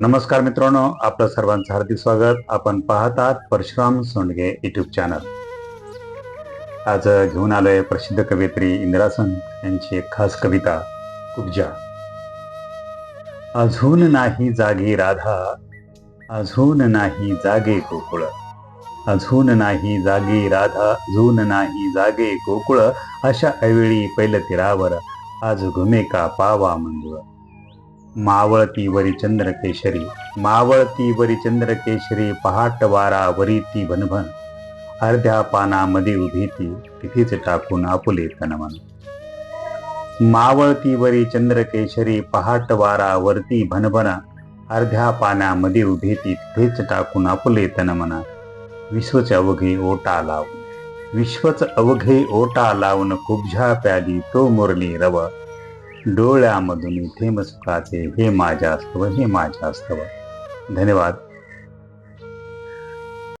नमस्कार मित्रांनो आपलं सर्वांचं हार्दिक स्वागत. आपण पाहतात परशुराम सोंडगे युट्यूब चॅनल आज घेऊन आलोय प्रसिद्ध कवयित्री इंद्रासन यांची एक खास कविता कुब्जा. अजून नाही जागी राधा अजून नाही जागे गोकुळ. अजून नाही जागी राधा अजून नाही जागे गोकुळ. अशा ऐवेळी पैल तीरावर आज घुमे का पावा मंजुळ मावळती वरी चंद्र केशरी मावळती वरी चंद्र केशरी पहाट वारा वरी ती भनभन. अर्ध्या पानामध्ये उभी ती तिथेच टाकून आपुले तनमन. मावळती वरी चंद्र केशरी पहाट वारा वरती भनभन. अर्ध्या पाण्यामध्ये उभी ती तिथेच टाकून आपुले तनमन. विश्वच अवघे ओटा लावून. विश्वच अवघे ओटा लावून कुब्झा प्याली तो मुरली रव. डोळ्यामधून इथे सुखाचे हे माझ्या अस्तव हे माझ्या अस्तव धन्यवाद.